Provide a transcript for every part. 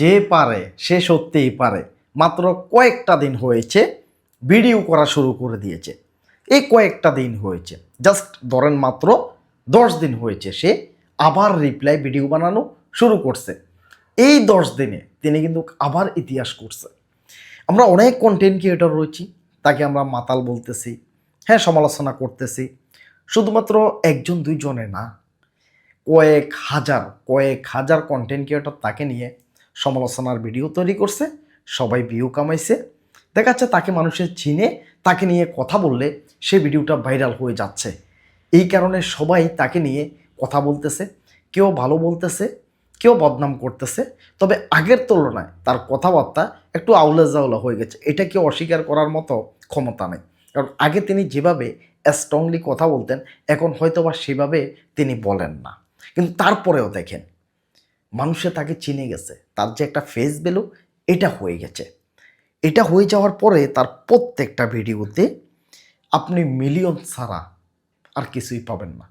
যে পারে, সে সত্যিই পারে। মাত্র কয়েকটা দিন হয়েছে, ভিডিও করা শুরু করে দিয়েছে। এই কয়েকটা দিন হয়েছে। জাস্ট ধরেন মাত্র দশ দিন হয়েছে সে আবার রিপ্লাই ভিডিও বানানো শুরু করছে। এই দশ দিনে তিনি কিন্তু আবার ইতিহাস করছে। আমরা অনেক কন্টেন্ট ক্রিয়েটর রয়েছি, তাকে আমরা মাতাল বলতেছি হ্যাঁ সমালোচনা করতেছি। শুধুমাত্র একজন, দুইজনে না, কয়েক হাজার কয়েক হাজার কন্টেন্ট ক্রিয়েটর তাকে নিয়ে সমালোচনার ভিডিও তৈরি করছে, সবাই ভিউ কামাইছে। দেখা যাচ্ছে তাকে মানুষের চিনে, তাকে নিয়ে কথা বললে সে ভিডিওটা ভাইরাল হয়ে যাচ্ছে। এই কারণে সবাই তাকে নিয়ে কথা বলতেছে, কেউ ভালো বলতেছে, কেউ বদনাম করতেছে। তবে আগের তুলনায় তার কথাবার্তা একটু আউলা জাউলা হয়ে গেছে। এটা কেউ অস্বীকার করার মতো ক্ষমতা নেই। কারণ আগে তিনি যেভাবে স্ট্রংলি কথা বলতেন, এখন হয়তোবা সেভাবে তিনি বলেন না। কিন্তু তারপরেও দেখেন মানুষে তাকে চিনে গেছে। তার যে একটা ফেস ভ্যালু এটা হয়ে গেছে। এটা হয়ে যাওয়ার পরে তার প্রত্যেকটা ভিডিওতে আপনি মিলিয়ন ছাড়া আর কিছুই পাবেন না।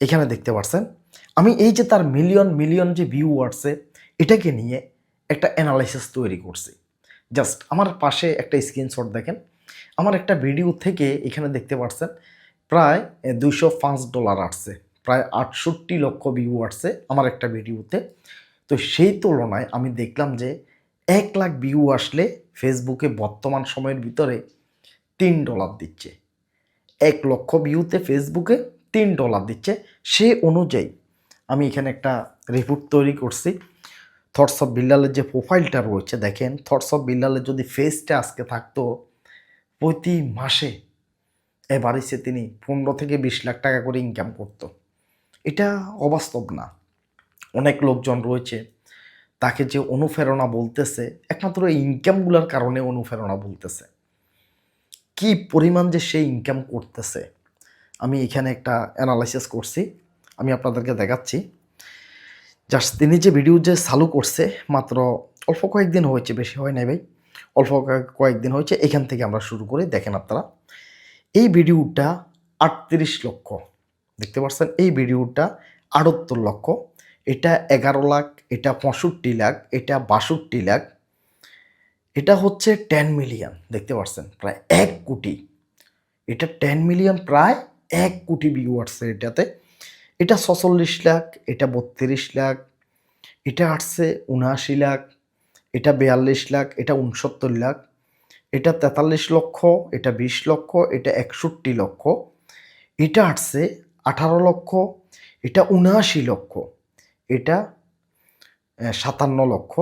এখানে দেখতে পাচ্ছেন আমি এই যে তার মিলিয়ন মিলিয়ন যে ভিউ আসছে এটাকে নিয়ে একটা অ্যানালাইসিস তৈরি করছি। জাস্ট আমার পাশে একটা স্ক্রিনশট দেখেন। আমার একটা ভিডিও থেকে এখানে দেখতে পাচ্ছেন প্রায় দুইশো পাঁচ ডলার আসছে। প্রায় আটষট্টি লক্ষ ভিউ আসছে আমার একটা ভিডিওতে তো সেই তুলনায় আমি দেখলাম যে এক লাখ ভিউ আসলে ফেসবুকে বর্তমান সময়ের ভিতরে তিন ডলার দিচ্ছে। এক লক্ষ ভিউতে ফেসবুকে তিন ডলার দিচ্ছে। সে অনুযায়ী আমি এখানে একটা রিপোর্ট তৈরি করছি। থটস অফ বিল্লালের যে প্রোফাইলটা রয়েছে, দেখেন থটস অফ বিল্লালের যদি ফেসটা আজকে থাকতো, প্রতি মাসে এবারে সে তিনি পনেরো থেকে বিশ লাখ টাকা করে ইনকাম করতো। এটা অবাস্তব না। অনেক লোকজন রয়েছে, তাকে যে অনুপ্রেরণা বলতেছে, একমাত্র এই ইনকামগুলোর কারণে অনুপ্রেরণা বলতেছে। কি পরিমাণ যে সে ইনকাম করতেছে, আমি এখানে একটা অ্যানালাইসিস করছি, আমি আপনাদেরকে দেখাচ্ছি। জাস্ট তিনি যে ভিডিও যে চালু করছে, মাত্র অল্প কয়েকদিন হয়েছে, বেশি হয় নাই ভাই, অল্প কয়েক- কয়েকদিন হয়েছে, এখান থেকে আমরা শুরু করি, দেখেন আপনারা। এই ভিডিওটা আটত্রিশ লক্ষ। দেখতে পাচ্ছেন, এই ভিডিওটা আটাত্তর লক্ষ। এটা এগারো লাখ, এটা পঁয়ষট্টি লাখ, এটা বাষট্টি লাখ। এটা হচ্ছে টেন মিলিয়ন দেখতে পাচ্ছেন, প্রায় এক কোটি। এটা টেন মিলিয়ন প্রায় এক কোটি ভিউ আসছে এটাতে। এটা ছচল্লিশ লাখ, এটা বত্রিশ লাখ। এটা আসছে উনআশি লাখ, এটা বিয়াল্লিশ লাখ, এটা উনসত্তর লাখ। এটা তেতাল্লিশ লক্ষ, এটা বিশ লক্ষ, এটা একষট্টি লক্ষ। এটা আসছে আঠারো লক্ষ, এটা উনআশি লক্ষ, এটা সাতান্ন লক্ষ,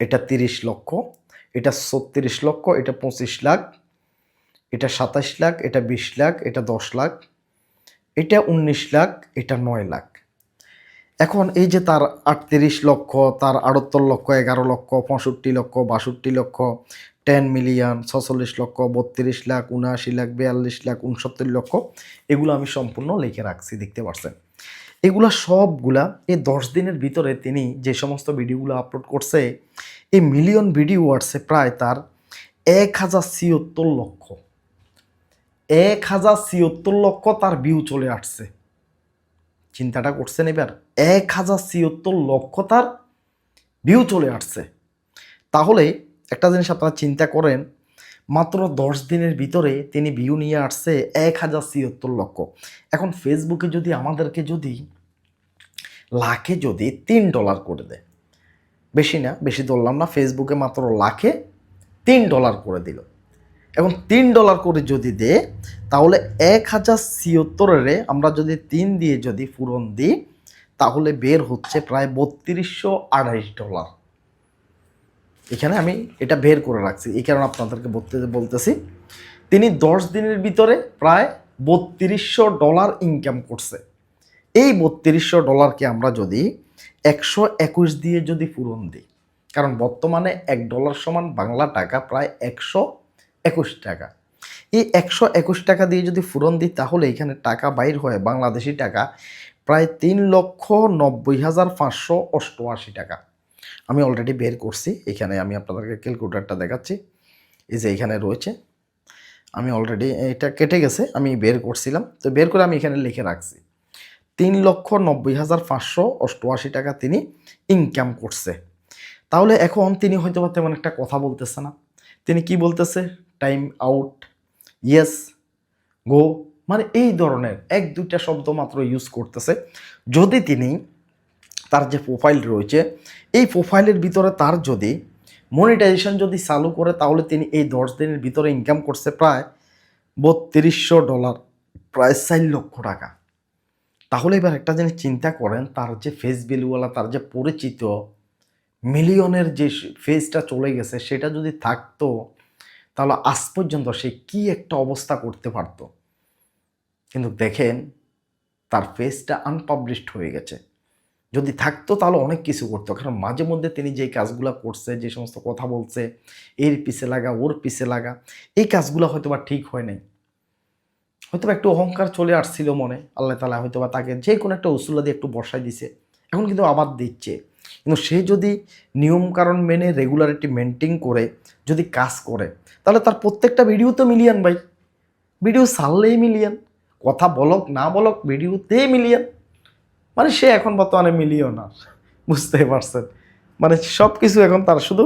এটা তিরিশ লক্ষ, এটা ছত্রিশ লক্ষ, এটা পঁচিশ লাখ, এটা সাতাশ লাখ, এটা বিশ লাখ, এটা দশ লাখ, এটা উনিশ লাখ, এটা নয় লাখ। এখন এই যে তার আটত্রিশ লক্ষ, তার আটাত্তর লক্ষ, এগারো লক্ষ, পঁয়ষট্টি লক্ষ, বাষট্টি লক্ষ টেন মিলিয়ন, ছচল্লিশ লক্ষ, বত্রিশ লাখ, উনআশি লাখ, বিয়াল্লিশ লাখ, উনসত্তর লক্ষ, এগুলো আমি সম্পূর্ণ লিখে রাখছি, দেখতে পাচ্ছেন এগুলা সবগুলা এই দশ দিনের ভিতরে তিনি যে সমস্ত ভিডিওগুলো আপলোড করছে, এই মিলিয়ন ভিডিও আসছে প্রায় তার এক হাজার ছিয়ত্তর লক্ষ। এক হাজার ছিয়ত্তর লক্ষ তার ভিউ চলে আসছে। চিন্তাটা করছেন এবার, এক হাজার ছিয়ত্তর লক্ষ তার ভিউ চলে আসছে। তাহলে একটা জিনিস আপনারা চিন্তা করেন, মাত্র দশ দিনের ভিতরে তিনি ভিউ নিয়ে আসছে এক হাজার ছিয়ত্তর লক্ষ। এখন ফেসবুকে যদি আমাদেরকে যদি লাখে যদি তিন ডলার করে দেয়, বেশি না, বেশি ধরলাম না ফেসবুকে মাত্র লাখে তিন ডলার করে দিল। এখন তিন ডলার করে যদি দে তাহলে এক হাজার ছিয়ত্তরের আমরা যদি তিন দিয়ে যদি পূরণ দিই, তাহলে বের হচ্ছে প্রায় বত্রিশশো আড়াইশ ডলার এখানে আমি এটা বের করে রাখছি। এই কারণে আপনাদেরকে বলতে, বলতেছি, তিনি দশ দিনের ভিতরে প্রায় বত্রিশশো ডলার ইনকাম করছে। এই বত্রিশশো ডলারকে আমরা যদি একশো একুশ দিয়ে যদি পূরণ দিই, কারণ বর্তমানে এক ডলার সমান বাংলা টাকা প্রায় একশো একুশ টাকা। এই একশো একুশ টাকা দিয়ে যদি পূরণ দিই, তাহলে এখানে টাকা বাইর হয় বাংলাদেশি টাকা প্রায় তিন লক্ষ নব্বই হাজার পাঁচশো অষ্টআশি টাকা। আমি অলরেডি বের করছি। এখানে আমি আপনাদেরকে ক্যালকুলেটারটা দেখাচ্ছি। এই যে এখানে রয়েছে। আমি অলরেডি এটা কেটে গেছে, আমি বের করছিলাম। তো বের করে আমি এখানে লিখে রাখছি। তিন লক্ষ নব্বই হাজার পাঁচশো অষ্টআশি টাকা তিনি ইনকাম করছে। তাহলে এখন তিনি হয়তো বা তেমন একটা কথা বলতেছে না। তিনি কি বলতেছে? টাইম আউট ইয়েস গো মানে এই ধরনের এক দুইটা শব্দ মাত্র ইউজ করতেছে। যদি তিনি তার যে প্রোফাইল রয়েছে, এই প্রোফাইলের ভিতরে তার যদি মনিটাইজেশন যদি চালু করে, তাহলে তিনি এই দশ দিনের ভিতরে ইনকাম করছে প্রায় বত্রিশশো ডলার প্রায় চার লক্ষ টাকা। তাহলে এবার একটা জিনিস চিন্তা করেন, তার যে ফেস ভ্যালুওয়ালা তার যে পরিচিত মিলিয়নের যে ফেসটা চলে গেছে, সেটা যদি থাকতো, তাহলে আজ পর্যন্ত সে কি একটা অবস্থা করতে পারতো? কিন্তু দেখেন, তার ফেসটা আনপাবলিশড হয়ে গেছে। যদি থাকতো তাহলে অনেক কিছু করতো। কারণ মাঝে মধ্যে তিনি যে কাজগুলো করছে, যে সমস্ত কথা বলছে, এর পিছে লাগা, ওর পিছে লাগা, এই কাজগুলো হয়তো বা ঠিক হয় নাই। হয়তো একটু অহংকার চলে আসছিল মনে, আল্লাহ তালা হয়তো বা তাকে যে কোনো একটা উসুল্লা দিয়ে একটু বসাই দিছে। এখন কিন্তু আবার দিচ্ছে। কিন্তু সে যদি নিয়মকানুন মেনে রেগুলারিটি মেনটেন করে, যদি কাজ করে, তাহলে তার প্রত্যেকটা ভিডিও তো মিলিয়ন ভাই। ভিডিও সারলেই মিলিয়ন কথা বলক, না বলক ভিডিওতেই মিলিয়ন মানে সে এখন বর্তমানে মিলিয়ন আর বুঝতে পারছেন? মানে সব কিছু এখন তার শুধু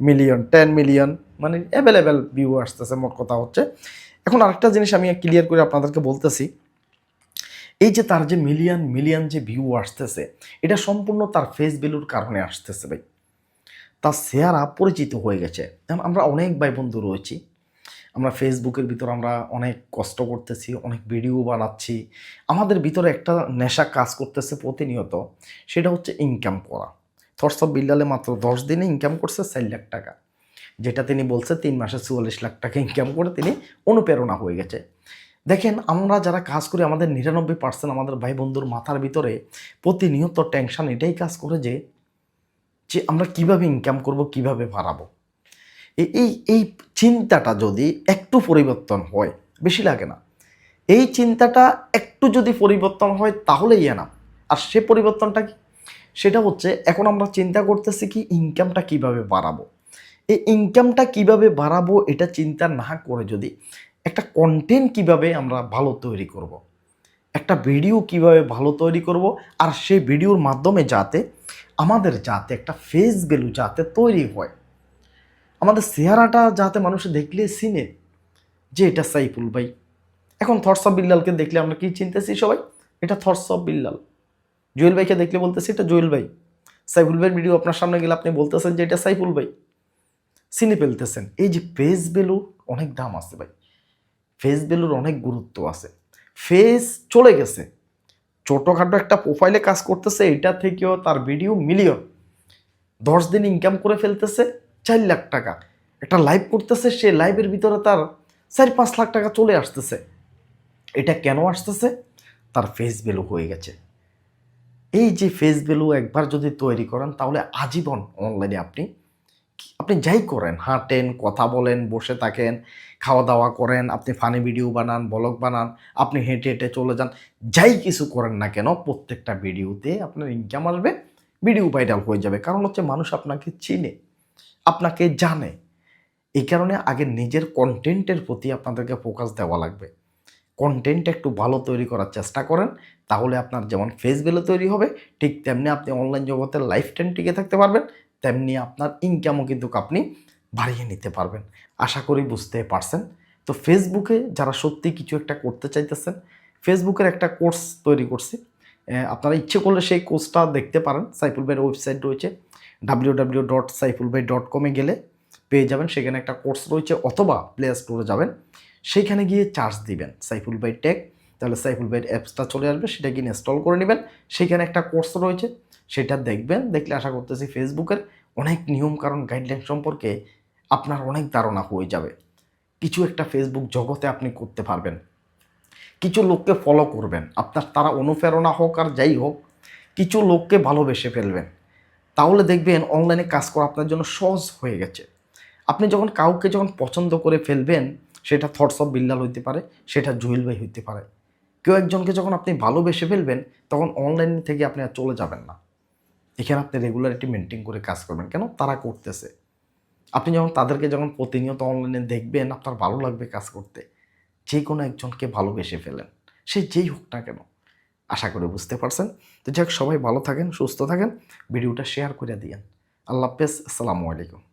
মিলিয়ন টেন মিলিয়ন মানে অ্যাভেলেবেল ভিউ আসতেছে, মোট কথা হচ্ছে। এখন আরেকটা জিনিস আমি ক্লিয়ার করে আপনাদেরকে বলতেছি। এই যে তার যে মিলিয়ন মিলিয়ন যে ভিউ আসতেছে, এটা সম্পূর্ণ তার ফেস ভ্যালুর কারণে আসতেছে ভাই। তার শেয়ারা পরিচিত হয়ে গেছে। আমরা অনেক ভাই বন্ধু রয়েছি। আমরা ফেসবুকের ভিতর আমরা অনেক কষ্ট করতেছি, অনেক ভিডিও বানাচ্ছি। আমাদের ভিতরে একটা নেশা কাজ করতেছে প্রতিনিয়ত, সেটা হচ্ছে ইনকাম করা। থরসব বিল্লালে মাত্র দশ দিনে ইনকাম করছে চার লাখ টাকা। যেটা তিনি বলছে তিন মাসে চুয়াল্লিশ লাখ টাকা ইনকাম করে তিনি অনুপ্রেরণা হয়ে গেছে। দেখেন, আমরা যারা কাজ করি, আমাদের নিরানব্বই পার্সেন্ট আমাদের ভাই বন্ধুর মাথার ভিতরে প্রতিনিয়ত টেনশন এটাই কাজ করে যে যে আমরা কীভাবে ইনকাম করব, কীভাবে বাড়াবো। এই- এই চিন্তাটা যদি একটু পরিবর্তন হয়, বেশি লাগে না। এই চিন্তাটা একটু যদি পরিবর্তন হয়, তাহলেই না। আর সে পরিবর্তনটা কি? সেটা হচ্ছে, এখন আমরা চিন্তা করতেছি কি ইনকামটা কীভাবে বাড়াবো? এই ইনকামটা কীভাবে বাড়াবো, এটা চিন্তা না করে যদি একটা কন্টেন্ট কীভাবে আমরা ভালো তৈরি করব। একটা ভিডিও কীভাবে ভালো তৈরি করব? আর সেই ভিডিওর মাধ্যমে যাতে আমাদের যাতে একটা ফেস ভ্যালু যাতে তৈরি হয় আমাদের চেহারাটা যাতে মানুষ দেখলে চিনে যে এটা সাইফুল ভাই। এখন থটস অফ বিল্লালকে দেখলে আমরা কি চিনতেছি সবাই? এটা থটস অফ বিল্লাল জুয়েল ভাইকে দেখলে বলতেছি, এটা জুয়েল ভাই। সাইফুল ভাইয়ের ভিডিও আপনার সামনে গেলে আপনি বলতেছেন যে এটা সাইফুল ভাই। চিনে ফেলতেছেন। এই যে ফেস ভ্যালুর অনেক দাম আছে ভাই। ফেস ভ্যালুর অনেক গুরুত্ব আছে। ফেস চলে গেছে। ছোটোখাটো একটা প্রোফাইলে কাজ করতেছে, এটা থেকেও তার ভিডিও মিলিয়ন দশ দিন ইনকাম করে ফেলতেছে। চার লাখ টাকা। একটা লাইভ করতেছে, সে লাইভের ভিতরে তার চার পাঁচ লাখ টাকা চলে আসতেছে। এটা কেন আসতেছে? তার ফেস ভ্যালু হয়ে গেছে। এই যে ফেস ভ্যালু একবার যদি তৈরি করেন, তাহলে আজীবন অনলাইনে আপনি আপনি যাই করেন, হাঁটেন, কথা বলেন, বসে থাকেন, খাওয়া দাওয়া করেন, আপনি ফানি ভিডিও বানান ব্লগ বানান, আপনি হেঁটে হেঁটে চলে যান, যাই কিছু করেন না কেন, প্রত্যেকটা ভিডিওতে আপনার ইনকাম আসবে ভিডিও ভাইরাল হয়ে যাবে। কারণ হচ্ছে মানুষ আপনাকে চিনে। আপনাকে জানে। এই কারণে আগে নিজের কন্টেন্টের প্রতি আপনাদেরকে ফোকাস দেওয়া লাগবে। কন্টেন্ট একটু ভালো তৈরি করার চেষ্টা করেন, তাহলে আপনার যেমন ফেস ভ্যালু তৈরি হবে, ঠিক তেমনি আপনি অনলাইন জগতের লাইফ টাইম টিকে থাকতে পারবেন, তেমনি আপনার ইনকামও কিন্তু আপনি বাড়িয়ে নিতে পারবেন। আশা করি বুঝতে পারছেন। তো ফেসবুকে যারা সত্যি কিছু একটা করতে চাইতেছেন ফেসবুকের একটা কোর্স তৈরি করছি। আপনারা ইচ্ছে করলে সেই কোর্সটা দেখতে পারেন। সাইফুল ভাইয়ের ওয়েবসাইট রয়েছে। ডাব্লিউ ডাব্লিউ ডট সাইফুল ভাই ডট কমে গেলে পেয়ে যাবেন। সেখানে একটা কোর্স রয়েছে, অথবা প্লে স্টোরে যাবেন। সেইখানে গিয়ে চার্জ দিবেন সাইফুল ভাই টেক তাহলে সাইফুল ভাইয়ের অ্যাপসটা চলে আসবে, সেটা গিয়ে ইনস্টল করে নেবেন। সেখানে একটা কোর্স রয়েছে, সেটা দেখবেন। দেখলে আশা করতেছি ফেসবুকের অনেক নিয়ম কারণ গাইডলাইন সম্পর্কে আপনার অনেক ধারণা হয়ে যাবে। কিছু একটা ফেসবুক জগতে আপনি করতে পারবেন। কিছু লোককে ফলো করবেন। আপনার তারা অনুপ্রেরণা হোক আর যাই হোক, কিছু লোককে ভালোবেসে ফেলবেন। তাহলে দেখবেন অনলাইনে কাজ করা আপনার জন্য সহজ হয়ে গেছে। আপনি যখন কাউকে যখন পছন্দ করে ফেলবেন, সেটা থটস অফ বিল্লাল হইতে পারে, সেটা জুয়েল ভাই হইতে পারে। কেউ একজনকে যখন আপনি ভালোবেসে ফেলবেন, তখন অনলাইন থেকে আপনি আর চলে যাবেন না। এখানে আপনি রেগুলারিটি মেনটেন করে কাজ করবেন। কেন? তারা করতেছে। আপনি যখন তাদেরকে যখন প্রতিনিয়ত অনলাইনে দেখবেন, আপনার ভালো লাগবে কাজ করতে। যে কোনো একজনকে ভালোবেসে ফেলেন। সে যেই হোক না কেন। আশা করি বুঝতে পারছেন। তো যাক, সবাই ভালো থাকেন, সুস্থ থাকেন। ভিডিওটা শেয়ার করে দিয়েন। আল্লাহ হাফেজ, আসসালামু আলাইকুম।